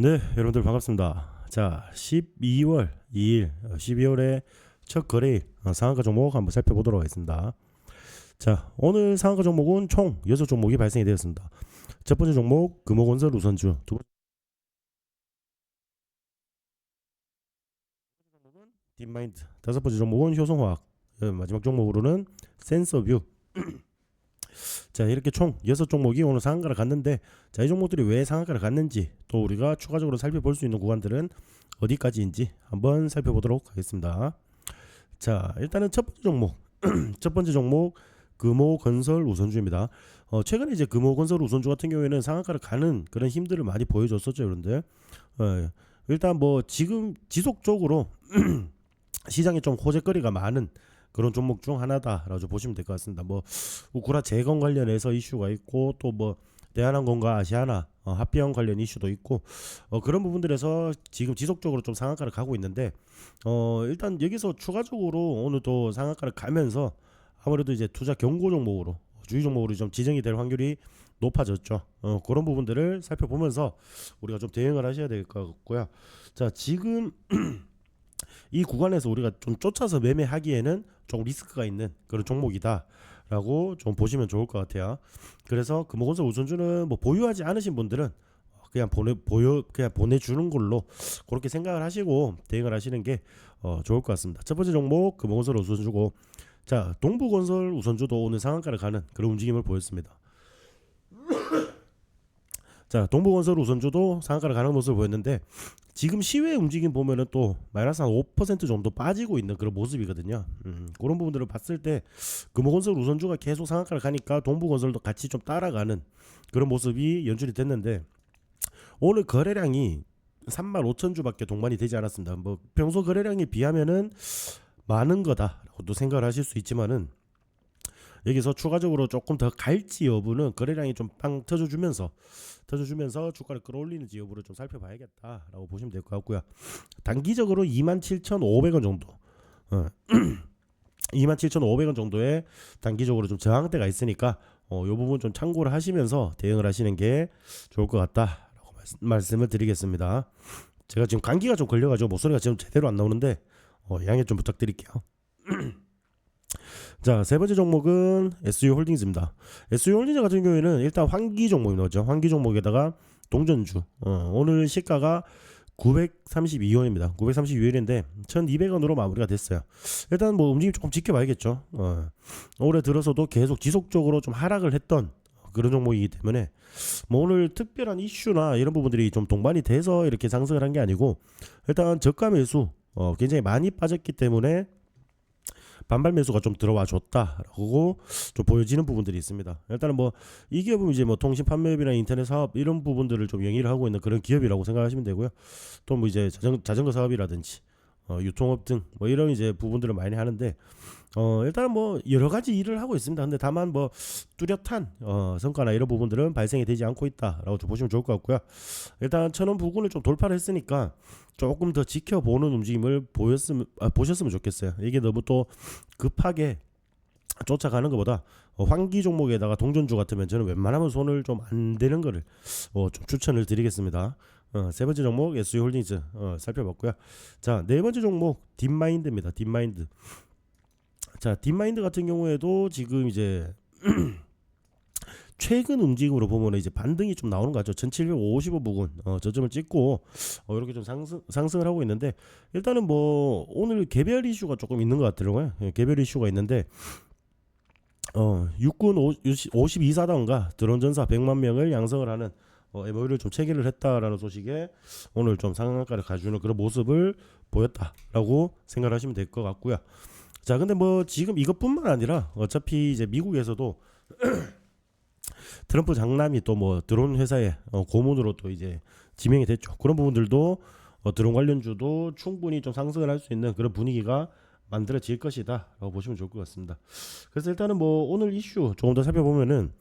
네, 여러분들 반갑습니다. 자, 12월 2일, 12월의 첫 거래일 어, 상한가 종목 한번 살펴보도록 하겠습니다. 자, 오늘 상한가 종목은 총 6종목이 발생이 되었습니다. 첫 번째 종목 금호건설 우선주, 두 번째 종목은 딥마인드, 다섯 번째 종목은 효성화학, 어, 마지막 종목으로는 센서뷰. 자, 이렇게 총 6종목이 오늘 상한가를 갔는데 자, 이 종목들이 왜 상한가를 갔는지 또 우리가 추가적으로 살펴볼 수 있는 구간들은 어디까지인지 한번 살펴보도록 하겠습니다. 자, 일단은 첫 번째 종목. 첫 번째 종목 금호건설 우선주입니다. 어, 최근에 이제 금호건설 우선주 같은 경우에는 상한가를 가는 그런 힘들을 많이 보여줬었죠, 그런데 어, 일단 뭐 지금 지속적으로 시장에 좀 호재거리가 많은 그런 종목 중 하나다라고 보시면 될 것 같습니다. 뭐 우크라 재건 관련해서 이슈가 있고 또뭐 대한항공과 아시아나 어, 합병 관련 이슈도 있고 어, 그런 부분들에서 지금 지속적으로 좀 상한가를 가고 있는데 어, 일단 여기서 추가적으로 오늘 또 상한가를 가면서 아무래도 이제 투자 경고 종목으로 주의 종목으로 좀 지정이 될 확률이 높아졌죠. 어, 그런 부분들을 살펴보면서 우리가 좀 대응을 하셔야 될 것 같고요. 자 지금 이 구간에서 우리가 좀 쫓아서 매매하기에는 좀 리스크가 있는 그런 종목이다라고 좀 보시면 좋을 것 같아요. 그래서 금호건설 우선주는 뭐 보유하지 않으신 분들은 그냥 보내 보여 그냥 보내주는 걸로 그렇게 생각을 하시고 대응을 하시는 게 어, 좋을 것 같습니다. 첫 번째 종목 금호건설 우선주고 자 동부건설 우선주도 오늘 상한가를 가는 그런 움직임을 보였습니다. 자 동부건설 우선주도 상한가를 가는 모습을 보였는데 지금 시외 움직임 보면은 또 마이너스 한 5% 정도 빠지고 있는 그런 모습이거든요. 음, 그런 부분들을 봤을 때 금호건설 우선주가 계속 상한가를 가니까 동부건설도 같이 좀 따라가는 그런 모습이 연출이 됐는데 오늘 거래량이 3만 5천 주밖에 동반이 되지 않았습니다. 뭐 평소 거래량에 비하면은 많은 거다라고도 생각을 하실 수 있지만은 여기서 추가적으로 조금 더 갈지 여부는 거래량이 좀 빵 터져주면서 터져주면서 주가를 끌어올리는지 여부를 좀 살펴봐야겠다라고 보시면 될 것 같고요. 단기적으로 27,500원 정도, 어, 27,500원 정도의 단기적으로 좀 저항대가 있으니까 어, 이 부분 좀 참고를 하시면서 대응을 하시는 게 좋을 것 같다라고 말씀, 말씀을 드리겠습니다. 제가 지금 감기가 좀 걸려가지고 목소리가 지금 제대로 안 나오는데 어, 양해 좀 부탁드릴게요. 자, 세 번째 종목은 SU 홀딩즈입니다. SU 홀딩즈 같은 경우에는 일단 환기 종목이 나오죠. 환기 종목에다가 동전주. 어, 오늘 시가가 932원입니다. 932원인데 1,200원으로 마무리가 됐어요. 일단 뭐 움직임 조금 지켜봐야겠죠. 어, 올해 들어서도 계속 지속적으로 좀 하락을 했던 그런 종목이기 때문에 뭐 오늘 특별한 이슈나 이런 부분들이 좀 동반이 돼서 이렇게 상승을 한 게 아니고 일단 저가 매수 어, 굉장히 많이 빠졌기 때문에 반발 매수가 좀 들어와 줬다라고 좀 보여지는 부분들이 있습니다. 일단은 뭐 이 기업은 이제 뭐 통신 판매업이나 인터넷 사업 이런 부분들을 좀 영위를 하고 있는 그런 기업이라고 생각하시면 되고요. 또 뭐 이제 자전, 자전거 사업이라든지 어, 유통업 등 뭐 이런 이제 부분들을 많이 하는데 어 일단은 뭐 여러 가지 일을 하고 있습니다. 근데 다만 뭐 뚜렷한 어 성과나 이런 부분들은 발생이 되지 않고 있다라고 좀 보시면 좋을 것 같고요. 일단 천원 부근을 좀 돌파를 했으니까 조금 더 지켜보는 움직임을 보였으면 아, 보셨으면 좋겠어요. 이게 너무 또 급하게 쫓아가는 것보다 어, 환기 종목에다가 동전주 같으면 저는 웬만하면 손을 좀안 대는 거를 어, 좀 추천을 드리겠습니다. 어, 세 번째 종목 SU 홀딩스 어, 살펴봤고요. 자, 네 번째 종목 딥마인드입니다. 딥마인드. 자, 딥마인드 같은 경우에도 지금 이제 최근 움직임으로 보면 이제 반등이 좀 나오는 것 같죠. 1755 부근 어, 저점을 찍고 어, 이렇게 좀 상승 상승을 하고 있는데 일단은 뭐 오늘 개별 이슈가 조금 있는 것 같더라고요. 예, 개별 이슈가 있는데 어, 육군 52사단과 드론 전사 100만 명을 양성을 하는 어, MOU를 좀 체결을 했다라는 소식에 오늘 좀 상한가를 가주는 그런 모습을 보였다라고 생각을 하시면 될 것 같고요. 자, 근데 뭐 지금 이것뿐만 아니라 어차피 이제 미국에서도 트럼프 장남이 또 뭐 드론 회사의 어, 고문으로 또 이제 지명이 됐죠. 그런 부분들도 어, 드론 관련주도 충분히 좀 상승을 할 수 있는 그런 분위기가 만들어질 것이다라고 보시면 좋을 것 같습니다. 그래서 일단은 뭐 오늘 이슈 조금 더 살펴보면은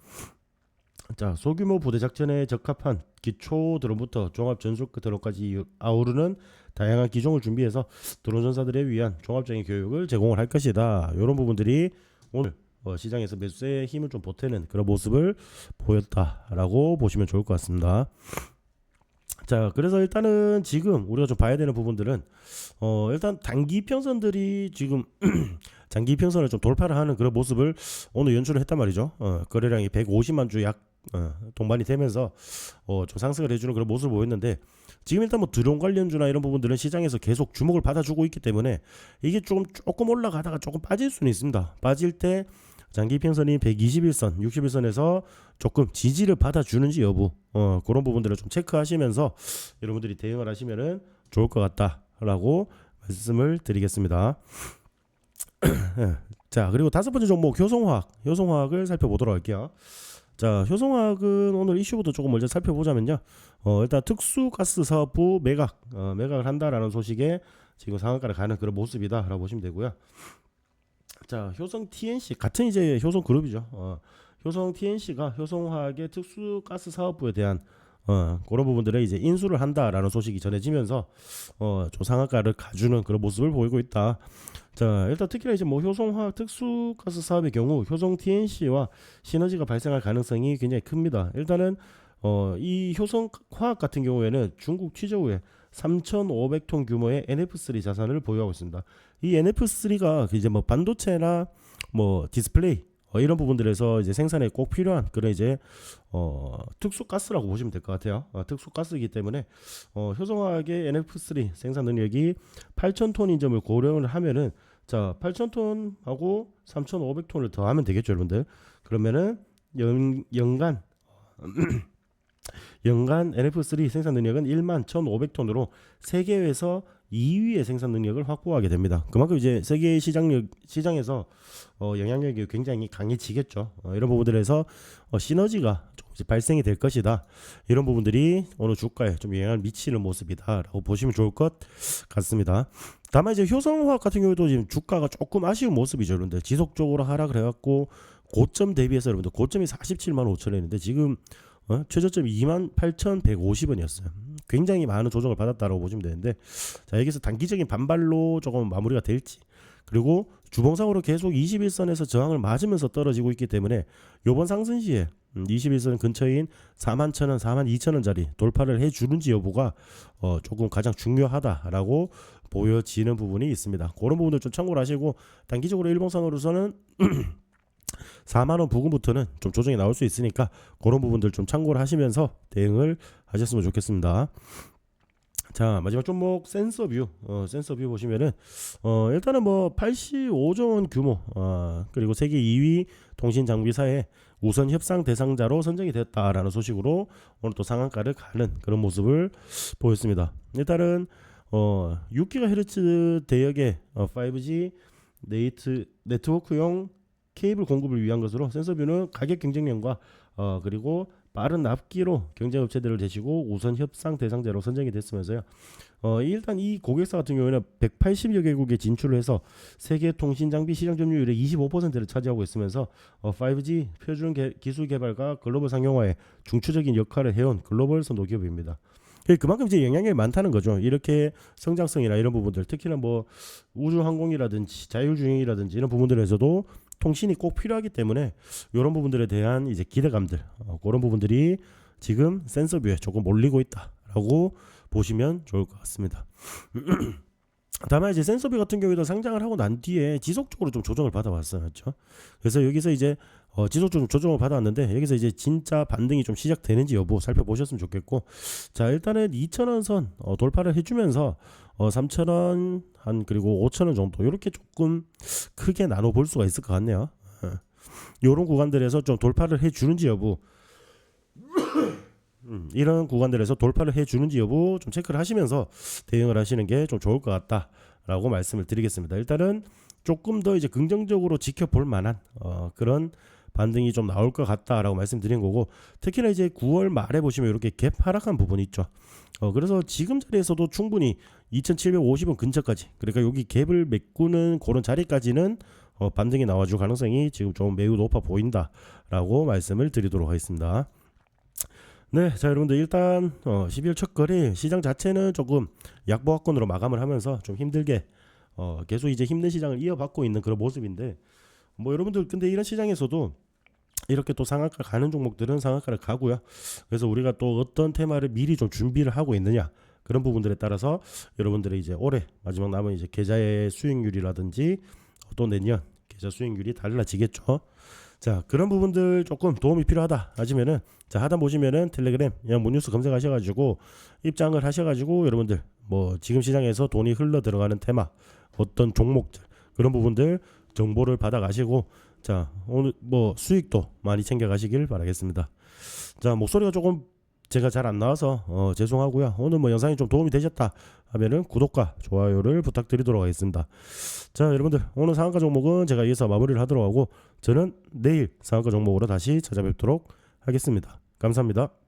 자 소규모 부대 작전에 적합한 기초 드론부터 종합 전속 드론까지 아우르는 다양한 기종을 준비해서 드론 전사들에 위한 종합적인 교육을 제공을 할 것이다. 이런 부분들이 오늘 어, 시장에서 매수세에 힘을 좀 보태는 그런 모습을 보였다라고 보시면 좋을 것 같습니다. 자, 그래서 일단은 지금 우리가 좀 봐야 되는 부분들은 어 일단 단기 평선들이 지금 장기 평선을 좀 돌파를 하는 그런 모습을 오늘 연출을 했단 말이죠. 어, 거래량이 150만 주약 어, 동반이 되면서 어, 좀 상승을 해주는 그런 모습을 보였는데 지금 일단 뭐 드론 관련주나 이런 부분들은 시장에서 계속 주목을 받아주고 있기 때문에 이게 조금 조금 올라가다가 조금 빠질 수는 있습니다. 빠질 때 장기 평선이 121선, 61선에서 조금 지지를 받아주는지 여부 어, 그런 부분들을 좀 체크하시면서 여러분들이 대응을 하시면은 좋을 것 같다라고 말씀을 드리겠습니다. 자 그리고 다섯 번째 종목 효성화학, 효성화학을 살펴보도록 할게요. 자 효성화학은 오늘 이슈부터 조금 먼저 살펴보자면요. 어, 일단 특수가스 사업부 매각, 어, 매각을 한다라는 소식에 지금 상한가를 가는 그런 모습이다라고 보시면 되고요. 자 효성 TNC 같은 이제 효성 그룹이죠. 어, 효성 TNC가 효성화학의 특수가스 사업부에 대한 어, 그런 부분들에 이제 인수를 한다라는 소식이 전해지면서 어, 좀 상한가를 가주는 그런 모습을 보이고 있다. 자 일단 특히나 이제 뭐 효성화학 특수가스 사업의 경우 효성 TNC와 시너지가 발생할 가능성이 굉장히 큽니다. 일단은 어, 이 효성화학 같은 경우에는 중국 취재 후에 3,500톤 규모의 NF3 자산을 보유하고 있습니다. 이 NF3가 이제 뭐 반도체나 뭐 디스플레이 어, 이런 부분들에서 이제 생산에 꼭 필요한 그런 이제 어, 특수 가스라고 보시면 될 것 같아요. 어, 특수 가스이기 때문에 어, 효성화학의 NF3 생산 능력이 8,000톤인 점을 고려를 하면은 자 8,000톤하고 3,500톤을 더하면 되겠죠, 여러분들. 그러면은 연, 연간 연간 NF3 생산 능력은 1만 1,500톤으로 세계에서 2위의 생산 능력을 확보하게 됩니다. 그만큼 이제 세계 시장력 시장에서 어, 영향력이 굉장히 강해지겠죠. 어, 이런 부분들에서 어, 시너지가 조금씩 발생이 될 것이다. 이런 부분들이 오늘 주가에 좀 영향을 미치는 모습이다라고 보시면 좋을 것 같습니다. 다만 이제 효성화학 같은 경우도 지금 주가가 조금 아쉬운 모습이죠. 여러분들 지속적으로 하락을 해갖고 고점 대비해서 여러분들 고점이 47만 5천 원인데 지금 어? 최저점이 28,150원이었어요. 굉장히 많은 조정을 받았다고 보시면 되는데 자 여기서 단기적인 반발로 조금 마무리가 될지 그리고 주봉상으로 계속 21선에서 저항을 맞으면서 떨어지고 있기 때문에 요번 상승 시에 21선 근처인 4만 1천원, 4만 2천원짜리 돌파를 해주는지 여부가 어 조금 가장 중요하다라고 보여지는 부분이 있습니다. 그런 부분들 좀 참고를 하시고 단기적으로 일봉상으로서는 4만 원 부근부터는 좀 조정이 나올 수 있으니까 그런 부분들 좀 참고를 하시면서 대응을 하셨으면 좋겠습니다. 자 마지막 종목 센서뷰 어, 센서뷰 보시면은 어, 일단은 뭐 85조 원 규모 어, 그리고 세계 2위 통신 장비사의 우선 협상 대상자로 선정이 됐다라는 소식으로 오늘 또 상한가를 가는 그런 모습을 보였습니다. 일단은 어, 6GHz 대역의 어, 5G 네이트 네트워크용 케이블 공급을 위한 것으로 센서뷰는 가격 경쟁력과 어, 그리고 빠른 납기로 경쟁 업체들을 대시고 우선 협상 대상자로 선정이 됐으면서요. 어, 일단 이 고객사 같은 경우에는 180여 개국에 진출을 해서 세계 통신 장비 시장 점유율의 25%를 차지하고 있으면서 어, 5G 표준 개, 기술 개발과 글로벌 상용화에 중추적인 역할을 해온 글로벌 선도 기업입니다. 그만큼 이제 영향력이 많다는 거죠. 이렇게 성장성이나 이런 부분들, 특히나 뭐 우주 항공이라든지 자율주행이라든지 이런 부분들에서도 통신이 꼭 필요하기 때문에 이런 부분들에 대한 이제 기대감들 어, 그런 부분들이 지금 센서뷰에 조금 몰리고 있다라고 보시면 좋을 것 같습니다. 다만 이제 센서뷰 같은 경우에도 상장을 하고 난 뒤에 지속적으로 좀 조정을 받아왔어요? 그래서 여기서 이제 어, 지속적으로 조정을 받아왔는데 여기서 이제 진짜 반등이 좀 시작되는지 여부 살펴보셨으면 좋겠고, 자 일단은 2천원 선 어, 돌파를 해주면서 어, 3천원 한 그리고 5천원 정도 이렇게 조금 크게 나눠 볼 수가 있을 것 같네요. 이런 어. 구간들에서 좀 돌파를 해 주는지 여부. 음, 이런 구간들에서 돌파를 해 주는지 여부 좀 체크를 하시면서 대응을 하시는 게 좀 좋을 것 같다라고 말씀을 드리겠습니다. 일단은 조금 더 이제 긍정적으로 지켜볼 만한 어, 그런 반등이 좀 나올 것 같다라고 말씀드린 거고 특히나 이제 9월 말에 보시면 이렇게 갭 하락한 부분이 있죠. 어, 그래서 지금 자리에서도 충분히 2,750원 근처까지 그러니까 여기 갭을 메꾸는 그런 자리까지는 어, 반등이 나와줄 가능성이 지금 좀 매우 높아 보인다라고 말씀을 드리도록 하겠습니다. 네, 자 여러분들 일단 어, 12월 첫 거래 시장 자체는 조금 약보합권으로 마감을 하면서 좀 힘들게 어, 계속 이제 힘든 시장을 이어받고 있는 그런 모습인데 뭐 여러분들 근데 이런 시장에서도 이렇게 또 상한가 가는 종목들은 상한가를 가고요. 그래서 우리가 또 어떤 테마를 미리 좀 준비를 하고 있느냐 그런 부분들에 따라서 여러분들의 이제 올해 마지막 남은 이제 계좌의 수익률이라든지 또 내년 계좌 수익률이 달라지겠죠. 자 그런 부분들 조금 도움이 필요하다 하시면은 자 하단 보시면은 텔레그램 그냥 문뉴스 검색하셔가지고 입장을 하셔가지고 여러분들 뭐 지금 시장에서 돈이 흘러 들어가는 테마 어떤 종목들 그런 부분들 정보를 받아 가시고 자 오늘 뭐 수익도 많이 챙겨 가시길 바라겠습니다. 자 목소리가 조금 제가 잘 안 나와서 어, 죄송하고요. 오늘 뭐 영상이 좀 도움이 되셨다 하면은 구독과 좋아요를 부탁드리도록 하겠습니다. 자 여러분들 오늘 상한가 종목은 제가 이어서 마무리를 하도록 하고 저는 내일 상한가 종목으로 다시 찾아뵙도록 하겠습니다. 감사합니다.